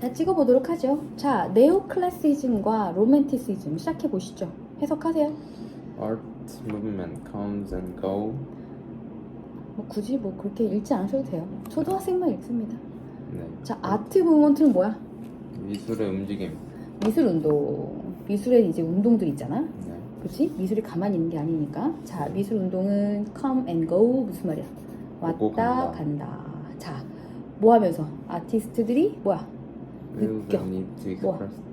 자, 찍어보도록 하죠. 자, 네오클래시즘과 로맨티시즘 시작해 보시죠. 해석하세요. Art movement comes and go. 뭐 굳이 뭐 그렇게 읽지 않으셔도 돼요. 초등학생만 읽습니다. 네. 자, 아트 무브먼트는 뭐야? 미술의 움직임. 미술 운동. 미술에 이제 운동들 있잖아. 네. 그치? 미술이 가만히 있는 게 아니니까. 자, 미술 운동은 come and go 무슨 말이야? 왔다 오고 간다. 간다. 자, 뭐 하면서 아티스트들이 뭐야? 느껴.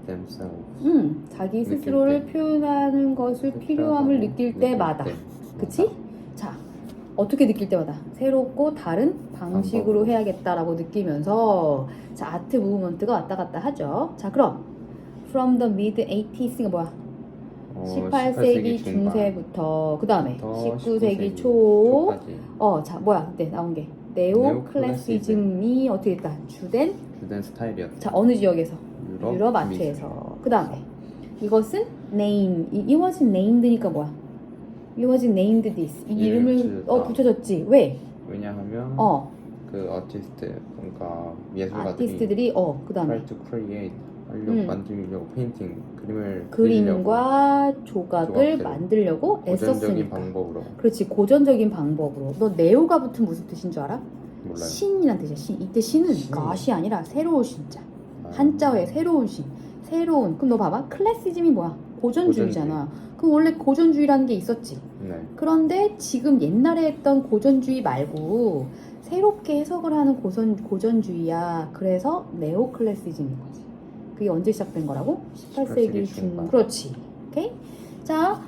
themselves. 음, 자기 스스로를 때. 표현하는 것을 필요함을 느낄 때마다. 때. 그치? 자, 어떻게 느낄 때마다 새롭고 다른 방식으로. 해야겠다라고 느끼면서 자, 아트 무브먼트가 왔다 갔다 하죠. 자, 그럼 from the mid 80s가 뭐야? 어, 18세기 중반 중세부터 그 다음에 부터 19세기 초 초까지 어, 자, 뭐야? 그때 나온 게 네오클래시즘이 어떻게 됐다? 주된 주된 스타일이었다. 자, 어느 지역에서? 유럽, 유럽 아트에서. 그 다음에 이것은 name. 이, it was named니까 뭐야? it was named this. 이 이름을 이름을. 어 붙여졌지. 왜? 왜냐하면 어 그 아티스트 그러니까 예술가들이 아티스트들이 어 그 다음에 try to create 하려고 음. 만들려고 페인팅 그림을 그리려고 그림과 조각을 조각들. 만들려고 고전적인 애썼으니까. 방법으로 그렇지 고전적인 방법으로. 너 네오가 붙은 무슨 뜻인 줄 알아? 몰라요. 신이란 뜻이야. 신. 이때 신은 신. 것이 아니라 새로운 신자. 아, 한자어의 새로운 신. 새로운. 그럼 너 봐봐. 클래시즘이 뭐야? 고전주의잖아. 그럼 원래 고전주의라는 게 있었지. 네. 그런데 지금 옛날에 했던 고전주의 말고 새롭게 해석을 하는 고전, 고전주의야. 그래서 네오클래시즘인 거지. 그게 언제 시작된 거라고? 18세기 18세기 중. 중반. 그렇지. 오케이? 자,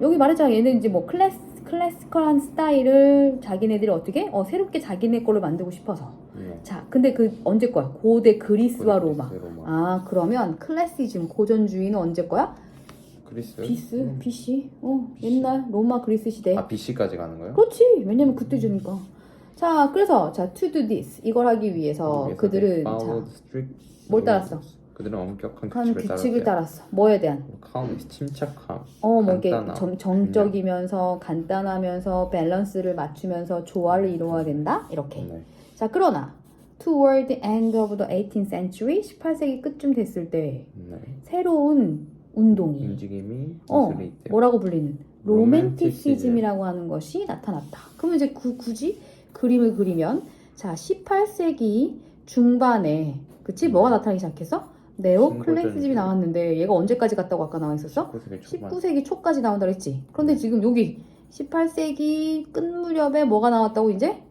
여기 말했잖아. 얘는 이제 뭐 클래스, 클래시컬한 스타일을 자기네들이 어떻게? 어, 새롭게 자기네 걸로 만들고 싶어서. 네. 자, 근데 그 언제 거야? 고대 그리스와 그리스, 로마. 로마. 아, 그러면 클래시즘, 고전주의는 언제 거야? 그리스? 비스, 음. BC. 어, BC. 옛날 로마 그리스 시대. 아 BC까지 가는 거예요? 그렇지. 왜냐면 그때 주니까. 자, 그래서 자, to do this 이걸 하기 위해서 그들은 they 자, 뭘 따랐어? 그들은 엄격한 한 규칙을, 규칙을. 따랐어. 뭐에 대한? calm, 침착함. 어, 뭐 이게 간단함, 정, 정적이면서 간단하면서 밸런스를 맞추면서 조화를 이루어야 된다. 이렇게. 네. 자, 그러나 toward the end of the 18th century, 18세기 끝쯤 됐을 때 네. 새로운 운동이 움직임이 어, 기술이 있대요. 뭐라고 불리는 로맨티시즘. 로맨티시즘이라고 하는 것이 나타났다. 그러면 이제 구, 굳이 그림을 그리면 자 18세기 중반에 그치 뭐가 나타나기 시작했어? 네오클래시즘이 신고전주의. 나왔는데 얘가 언제까지 갔다고 아까 나와 있었어? 19세기 초반. 19세기 초까지 나온다 그랬지. 그런데 지금 여기 18세기 끝 무렵에 뭐가 나왔다고 이제?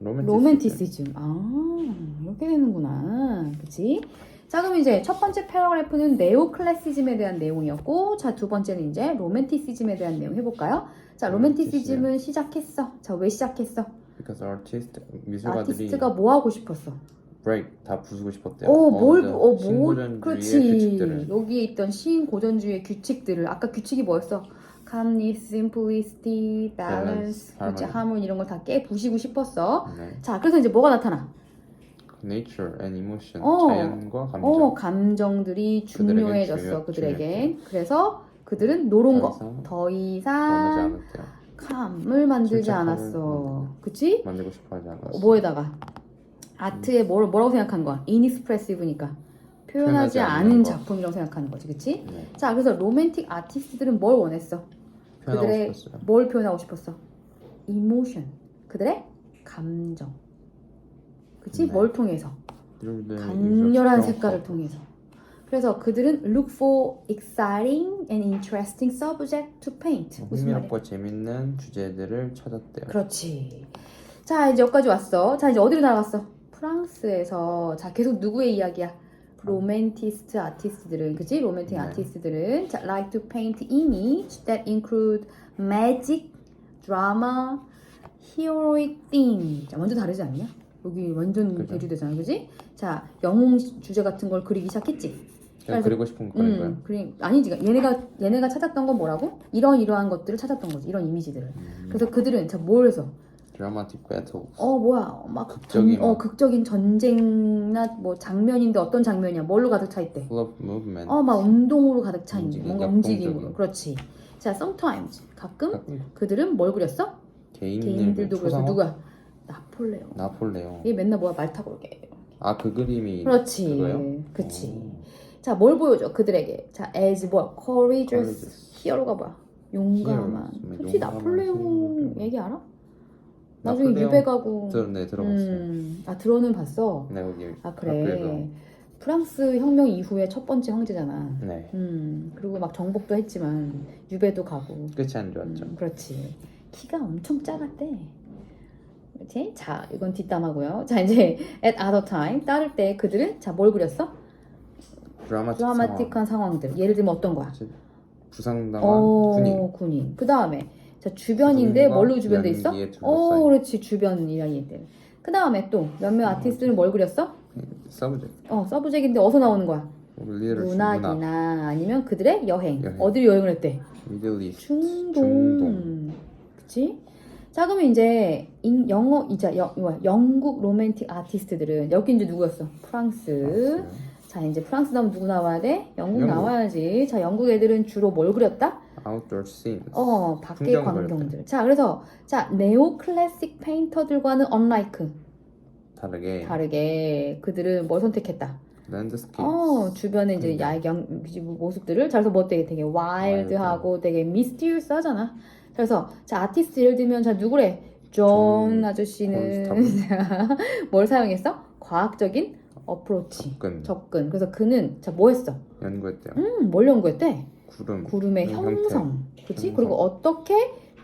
로맨티시즘. 로맨티시즘. 아, 이렇게 되는구나. 그치? 자, 그럼 이제 첫 번째 패러그래프는 네오클래시즘에 대한 내용이었고, 자, 두 번째는 이제 로맨티시즘에 대한 내용 해볼까요? 자, 로맨티시즘은 시작했어. 자, 왜 시작했어? Because artist 미술가들이 아티스트가 뭐 하고 싶었어? Break 다 부수고 싶었대요. 어, 뭘, 어느 어, 뭘, 신고전주의의 그렇지. 규칙들을. 여기에 있던 시인 고전주의의 규칙들을, 아까 규칙이 뭐였어? calmness, simplicity, balance, Balance, 그렇지, harmony. 이런 걸 다 깨 부시고 싶었어. 네. 자, 그래서 이제 뭐가 나타나? nature and emotion. 어. 자연과 감정. 어, 감정들이 그들에겐 중요해졌어, 중요- 그들에겐. 그래서 그들은 노론 더 거. 이상 더 원하지 이상 않았대요. 감을 만들지 않았어. 그치? 만들고 싶어하지 않았어. 뭐에다가? 아트에 뭘, 뭐라고 생각한 거야? inexpressive니까. 표현하지 표현하지 않은 않는 거. 작품이라고 생각하는 거지, 그치? 네. 자, 그래서 로맨틱 아티스트들은 뭘 원했어? 표현하고 그들의 싶었어요. 뭘 표현하고 싶었어? emotion. 그들의 감정. 그치? 네. 뭘 통해서? 강렬한 색깔을 colors. 통해서. 그래서 그들은 look for exciting and interesting subject to paint. 무슨 말이야? 흥미롭고 재밌는 주제들을 찾았대요. 그렇지. 자, 이제 여기까지 왔어. 자, 이제 어디로 나갔어? 프랑스에서. 자, 계속 누구의 이야기야? 로맨티스트 아티스트들은, 그치? 로맨틱 네. 아티스트들은, 자, like to paint image that include magic, drama, heroic theme. 자, 완전 다르지 않냐? 여기 완전 그죠. 대조되잖아, 그지? 자, 영웅 주제 같은 걸 그리기 시작했지? 그냥 그래서- 그리고 싶은 거 그린 거예요. 음, 그리, 아니지. 얘네가, 얘네가 찾았던 건 뭐라고? 이런 이러한 것들을 찾았던 거지. 이런 이미지들을. 음, 그래서 그들은, 자, 뭘 해서? 드라마틱 배틀. 어 뭐야 막 극적인 전, 어 막- 극적인 전쟁이나 뭐 장면인데 어떤 장면이야 뭘로 가득 차 있대 full of movement. 어 막 운동으로 가득 차 있는 움직임, 뭔가. 움직임으로 그렇지 자 sometimes 가끔 가끔 그들은 뭘 그렸어 개인들도 초상화? 누가 나폴레옹 나폴레옹. 얘 맨날 뭐야 말 타고 이렇게 아 그 그림이 그렇지. 그거요? 그치. 오. 자, 뭘 보여줘? 그들에게. 자, as 뭐야? courageous Courageous. 히어로가 뭐야? 용감한. Heroes. 용감한 나폴레옹. 얘기 알아? 나중에 나폴레옹 유배 가고. 들- 네 들어봤어요. 음, 아 들어는 봤어. 네 거기 아 학교에서. 그래. 프랑스 혁명 이후에 첫 번째 황제잖아. 네 음, 그리고 막 정복도 했지만 유배도 가고. 끝이 안 좋았죠. 음, 그렇지. 키가 엄청 작았대. 그렇지? 자, 이건 뒷담화고요. 자, 이제 at other time 따를 때 그들은 자, 뭘 그렸어? 드라마틱, 드라마틱한 상황 들. 예를 들면 어떤 거야? 상황. 부상당한 어, 군인 군인. 그 다음에 자 주변인데 뭘로 주변돼 있어? 어, 그렇지 주변이라는 그 다음에 또 몇몇 아티스트는 뭘 그렸어? 서브젝트 어, 서브젝인데 어디서 나오는 거야? 문학이나 문학 아니면 그들의 여행. 여행. 어디를 여행을 했대? 중동. 중동. 그치? 자, 그러면 이제 인- 영어 이제 여, 뭐야, 영국 로맨틱 아티스트들은 여기 이제 누구였어? 프랑스. 자, 이제 프랑스 나오면 누구 나와야 돼? 영국, 영국. 나와야지. 자, 영국 애들은 주로 뭘 그렸다? 아웃도어 씬 어, 밖의 풍경 광경들. 자, 그래서 자, 네오 클래식 페인터들과는 unlike 다르게 다르게 그들은 뭘 선택했다. 랜드스케이프 어, 주변에 이제. 야경 모습들을 자, 그래서 뭐 되게 되게 와일드하고 되게 미스티리스하잖아. 그래서 자, 아티스트 예를 들면 자, 누구래? 존 존 아저씨는 콘스타블. 뭘 사용했어? 과학적인 어프로치. 접근 접근. 그래서 그는 자, 뭐 했어? 연구했대요. 음, 뭘 연구했대? 구름 구름의 음, 형성, 그치? 형성. 그리고 어떻게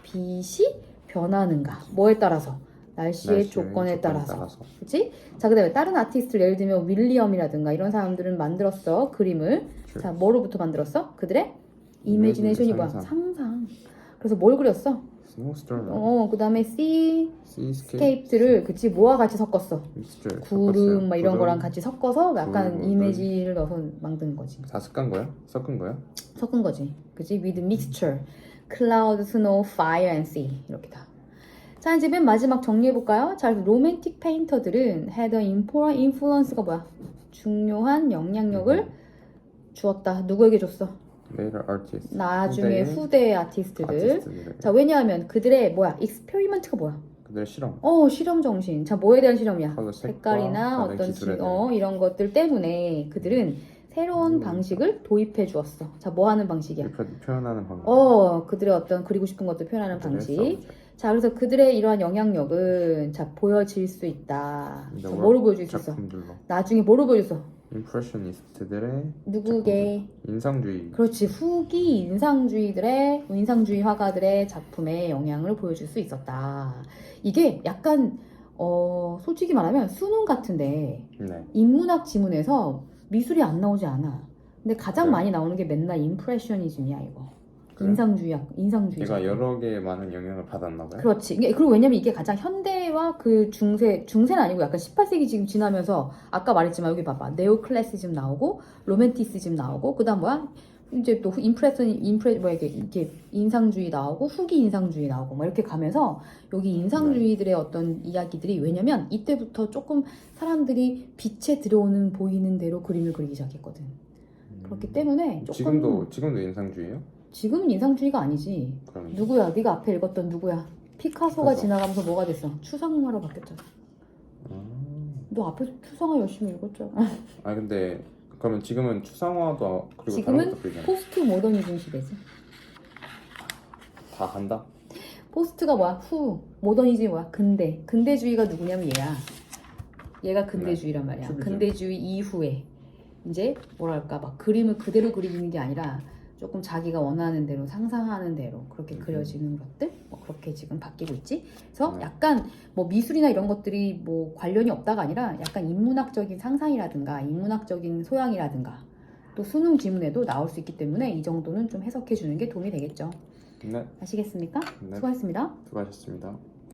빛이 변하는가? 뭐에 따라서? 날씨의, 날씨의 조건에 따라서. 따라서. 그치? 자, 그 다음에 다른 아티스트 예를 들면 윌리엄이라든가 이런 사람들은 만들었어, 그림을. 줄. 자, 뭐로부터 만들었어? 그들의 이미지네이션이 뭐야? 상상. 그래서 뭘 그렸어? 어, 그 다음에 시스케이프 시스케이프들을, 그치? 뭐와 같이 섞었어? 믹스처 구름, 막 이런. 거랑 같이 섞어서 약간 구름, 이미지를 넣어서 만든 거지. 다 섞은 거야? 섞은 거야? 섞은 거지. 그지? With mixture. cloud, snow, fire and sea. 이렇게 다. 자, 이제 맨 마지막 정리해 볼까요? 자, 그래서 로맨틱 페인터들은 had an important influence가 뭐야? 중요한 영향력을 주었다. 누구에게 줬어? Later 나중에 후대의 후대의 아티스트들. 아티스트들 자, 왜냐하면 그들의 뭐야? 익스페리먼트가 뭐야? 그들의 실험 어, 실험 정신. 자, 뭐에 대한 실험이야? 컬러 색과 색깔이나 다른 어떤 기술에 지- 대한 어, 이런 것들 때문에 그들은 새로운 음. 방식을 도입해 주었어. 자, 뭐 하는 방식이야? 표- 표현하는 방법 어, 그들의 어떤 그리고 싶은 것들 표현하는 그들의 방식. subject. 자, 그래서 그들의 이러한 영향력은 자 보여질 수 있다. 자, 월- 뭐로 보여줄 수 있어? 작품들로 나중에 뭐로 보여줬어? 임프레셔니스트들의 누구게? 인상주의 그렇지 후기 인상주의들의 인상주의 화가들의 작품에 영향을 보여줄 수 있었다. 이게 약간 어 솔직히 말하면 수능 같은데 네 인문학 지문에서 미술이 안 나오지 않아. 근데 가장 그래? 많이 나오는 게 맨날 임프레셔니즘이야 이거. 그래? 인상주의 인상주의. 작품. 여러 개의 많은 영향을 받았나 봐요 그렇지. 이게 그리고 왜냐면 이게 가장 현대와 그 중세, 중세는 아니고 약간 18세기 지금 지나면서 아까 말했지만 여기 봐봐. 네오클래시즘 나오고 로맨티시즘 나오고 그다음 뭐야? 이제 또 인프레션 인프레 뭐야 이게 이렇게 인상주의 나오고 후기 인상주의 나오고 뭐 이렇게 가면서 여기 인상주의들의 어떤 이야기들이 왜냐면 이때부터 조금 사람들이 빛에 들어오는 보이는 대로 그림을 그리기 시작했거든. 그렇기 때문에 조금 음. 지금도 지금도 인상주의예요? 지금은 인상주의가 아니지. 그럼 누구야? 네가 앞에 읽었던 누구야? 피카소가 피카소. 지나가면서 뭐가 됐어? 추상화로 바뀌었잖아. 아, 너 앞에서 추상화 열심히 읽었잖아. 아 근데 그러면 지금은 추상화도 그리고 지금은 다른 것도 그리잖아 포스트 모더니즘 시대지. 다 간다 포스트가 뭐야? 후. 모더니즘이 뭐야? 근대. 근대주의가 누구냐면 얘야. 얘가 근대주의란 말이야. 큐비즘. 근대주의 이후에 이제 뭐랄까 막 그림을 그대로 그리는 게 아니라 조금 자기가 원하는 대로 상상하는 대로 그렇게 음. 그려지는 것들 뭐 그렇게 지금 바뀌고 있지. 그래서 네. 약간 뭐 미술이나 이런 것들이 뭐 관련이 없다가 아니라 약간 인문학적인 상상이라든가 인문학적인 소양이라든가 또 수능 지문에도 나올 수 있기 때문에 이 정도는 좀 해석해 주는 게 도움이 되겠죠. 네, 아시겠습니까? 네 수고하셨습니다. 수고하셨습니다